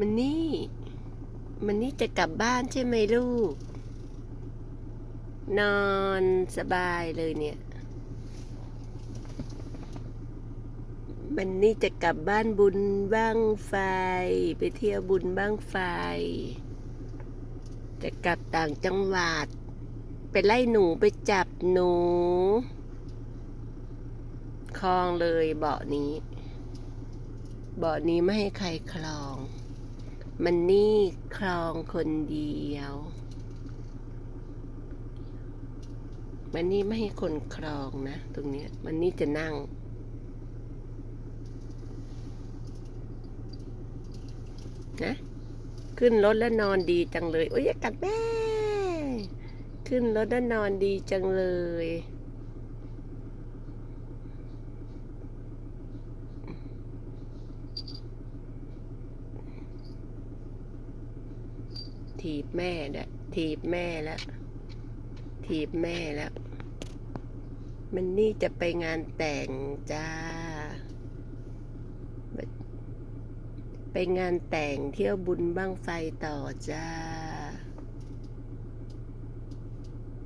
มันนี่ มันนี่จะกลับบ้านใช่ไหมลูก นอนสบายเลยเนี่ย มันนี่จะกลับบ้านบุญบ้างไฟ ไปเที่ยวบุญบ้างไฟ จะกลับต่างจังหวัด ไปไล่หนูไปจับหนู คลองเลยเบาะนี้เบาะนี้ไม่ให้ใครคลอง มันนี่คลองคนเดียว มันนี่ไม่ให้คนคลองนะ ตรงเนี้ยมันนี่จะนั่ง นะ ขึ้นรถแล้วนอนดีจังเลย โอ้ยกัดแม่ ขึ้นรถแล้วนอนดีจังเลย ถีบแม่ด้วยถีบแม่แล้วถีบแม่แล้ว มันนี่จะไปงานแต่งจ้า ไปงานแต่งเที่ยวบุญบ้างไฟต่อจ้า